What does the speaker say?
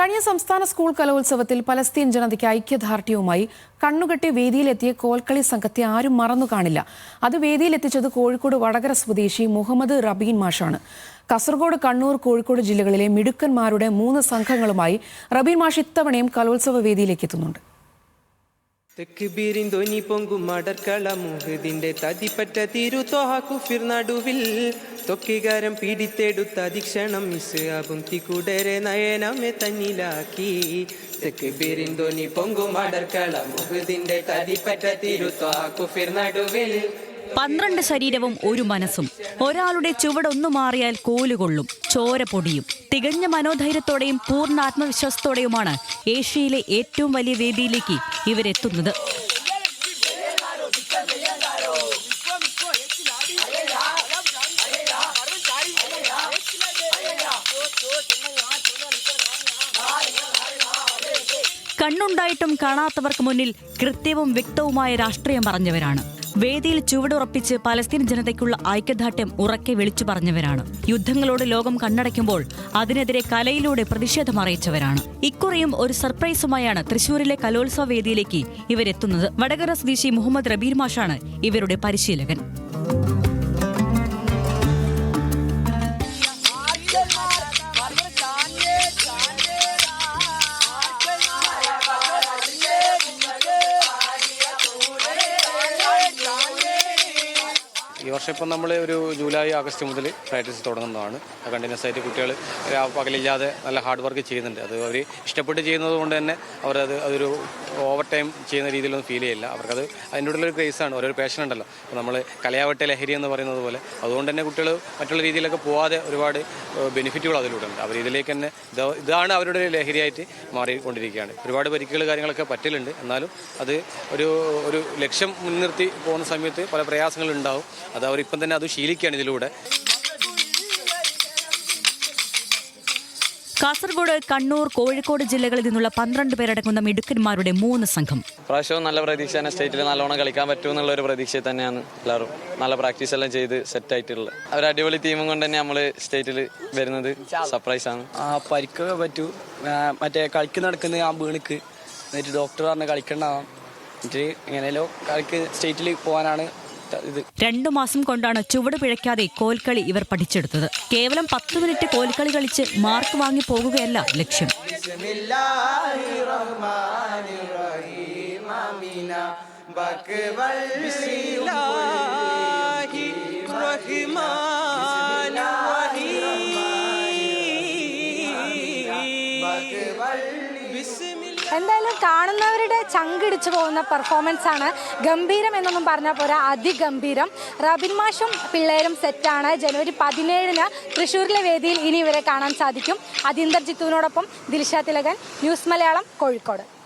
കഴിഞ്ഞ സംസ്ഥാന സ്കൂൾ കലോത്സവത്തിൽ പലസ്തീൻ ജനതയ്ക്ക് ഐക്യദാർഢ്യവുമായി കണ്ണുകെട്ടി വേദിയിലെത്തിയ കോൽക്കളി സംഘത്തെ ആരും മറന്നു കാണില്ല. അത് വേദിയിലെത്തിച്ചത് കോഴിക്കോട് വടകര സ്വദേശി മുഹമ്മദ് റബീൻ മാഷാണ്. കാസർഗോഡ് കണ്ണൂർ കോഴിക്കോട് ജില്ലകളിലെ മിടുക്കന്മാരുടെ മൂന്ന് സംഘങ്ങളുമായി റബീൻ മാഷ് ഇത്തവണയും കലോത്സവ വേദിയിലേക്ക് എത്തുന്നുണ്ട്. തെക്കുബീരിൻ ധ്വനി പൊങ്കും മടർക്കള മുഹദിന്റെ തതിപ്പറ്റ തിരു തോഹ നടുവിൽ തൊക്കികാരം പിടിത്തെടുത്ത അധിക്ഷണം മിസ് ആകും തിക്കുടരെ നയനമെ തന്നിലാക്കി. തെക്കുബീരിൻ ധ്വനി പൊങ്കും മടർക്കള മുഹദിന്റെ തതിപ്പറ്റ തിരു നടുവിൽ പന്ത്രണ്ട് ശരീരവും ഒരു മനസ്സും. ഒരാളുടെ ചുവടൊന്നു മാറിയാൽ കോലുകൊള്ളും ചോര പൊടിയും. തികഞ്ഞ മനോധൈര്യത്തോടെയും പൂർണ ആത്മവിശ്വാസത്തോടെയുമാണ് ഏഷ്യയിലെ ഏറ്റവും വലിയ വേദിയിലേക്ക് ഇവരെത്തുന്നത്. കണ്ണുണ്ടായിട്ടും കാണാത്തവർക്ക് മുന്നിൽ കൃത്യവും വ്യക്തവുമായ രാഷ്ട്രീയം പറഞ്ഞവരാണ്. വേദിയിൽ ചുവടുറപ്പിച്ച് പലസ്തീൻ ജനതയ്ക്കുള്ള ഐക്യദാർഢ്യം ഉറക്കെ വിളിച്ചു പറഞ്ഞവരാണ്. യുദ്ധങ്ങളോട് ലോകം കണ്ണടയ്ക്കുമ്പോൾ അതിനെതിരെ കലയിലൂടെ പ്രതിഷേധം അറിയിച്ചവരാണ്. ഇക്കുറിയും ഒരു സർപ്രൈസുമായാണ് തൃശൂരിലെ കലോത്സവ വേദിയിലേക്ക് ഇവരെത്തുന്നത്. വടകര സ്വദേശി മുഹമ്മദ് റബീർ മാഷാണ് ഇവരുടെ പരിശീലകൻ. ഈ വർഷം ഇപ്പം നമ്മൾ ഒരു ജൂലൈ ആഗസ്റ്റ് മുതൽ പ്രാക്ടീസ് തുടങ്ങുന്നതാണ്. കണ്ടിന്യൂസ് ആയിട്ട് കുട്ടികൾ പകലില്ലാതെ നല്ല ഹാർഡ് വർക്ക് ചെയ്യുന്നുണ്ട്. അത് അവർ ഇഷ്ടപ്പെട്ട് ചെയ്യുന്നത് കൊണ്ട് തന്നെ അവരത് അതൊരു ഓവർ ടൈം ചെയ്യുന്ന രീതിയിലൊന്നും ഫീൽ ചെയ്യില്ല. അവർക്കത് അതിന്റെ ഉള്ളിലൊരു ക്രേസാണ് ഓരോ പാഷൻ ഉണ്ടല്ലോ. അപ്പോൾ നമ്മൾ കലയാവട്ടെ ലഹരി എന്ന് പറയുന്നത് പോലെ. അതുകൊണ്ട് തന്നെ കുട്ടികൾ മറ്റുള്ള രീതിയിലൊക്കെ പോവാതെ ഒരുപാട് ബെനിഫിറ്റുകൾ അതിലൂടെ ഉണ്ട്. അവർ ഇതിലേക്ക് തന്നെ ഇതാണ് അവരുടെ ലഹരിയായിട്ട് മാറിക്കൊണ്ടിരിക്കുകയാണ്. ഒരുപാട് പരിക്കുകൾ കാര്യങ്ങളൊക്കെ പറ്റലുണ്ട്. എന്നാലും അത് ഒരു ഒരു ലക്ഷ്യം മുൻനിർത്തി പോകുന്ന സമയത്ത് പല പ്രയാസങ്ങളും ഉണ്ടാവും അത് അവരിപ്പം ഇപ്പം തന്നെ അത് ശീലിക്കുകയാണ് ഇതിലൂടെ. കാസർഗോഡ് കണ്ണൂർ കോഴിക്കോട് ജില്ലകളിൽ നിന്നുള്ള പന്ത്രണ്ട് പേരടങ്ങുന്ന മിടുക്കന്മാരുടെ മൂന്ന് സംഘം. പ്രാവശ്യവും നല്ല പ്രതീക്ഷ തന്നെ സ്റ്റേറ്റിൽ നല്ലോണം കളിക്കാൻ പറ്റുമെന്നുള്ള ഒരു പ്രതീക്ഷ തന്നെയാണ് എല്ലാവരും. നല്ല പ്രാക്ടീസ് എല്ലാം ചെയ്ത് സെറ്റ് ആയിട്ടുള്ളത്. ഒരു അടിപൊളി ടീമും കൊണ്ട് തന്നെ നമ്മൾ സ്റ്റേറ്റിൽ വരുന്നത് സർപ്രൈസ് ആണ്. ആ പരിക്കൊക്കെ പറ്റൂ. മറ്റേ കളിക്ക് നടക്കുന്ന ആ വീണിക്ക്. എന്നിട്ട് ഡോക്ടർ പറഞ്ഞ് കളിക്കണ്ടാവാം. എന്നിട്ട് എങ്ങനെയല്ലോ കളിക്ക് സ്റ്റേറ്റിൽ പോകാനാണ് രണ്ടു മാസം കൊണ്ടാണ് ചുവട് പിഴയ്ക്കാതെ കോൽക്കളി ഇവർ പഠിച്ചെടുത്തത്. കേവലം പത്ത് മിനിറ്റ് കോൽക്കളി കളിച്ച് മാർക്ക് വാങ്ങി പോകുകയല്ല ലക്ഷ്യം. എന്തായാലും കാണുന്നവരുടെ ചങ്കിടിച്ചു പോകുന്ന പെർഫോമൻസ് ആണ്. ഗംഭീരം എന്നൊന്നും പറഞ്ഞാൽ പോരാ. അതിഗംഭീരം. റബിൻ മാഷും പിള്ളേരും സെറ്റാണ് ജനുവരി പതിനേഴിന് തൃശ്ശൂരിലെ വേദിയിൽ ഇനി ഇവരെ കാണാൻ സാധിക്കും. അതീന്ദർ ജിത്തുവിനോടൊപ്പം ദിൽഷ തിലകൻ ന്യൂസ് മലയാളം കോഴിക്കോട്.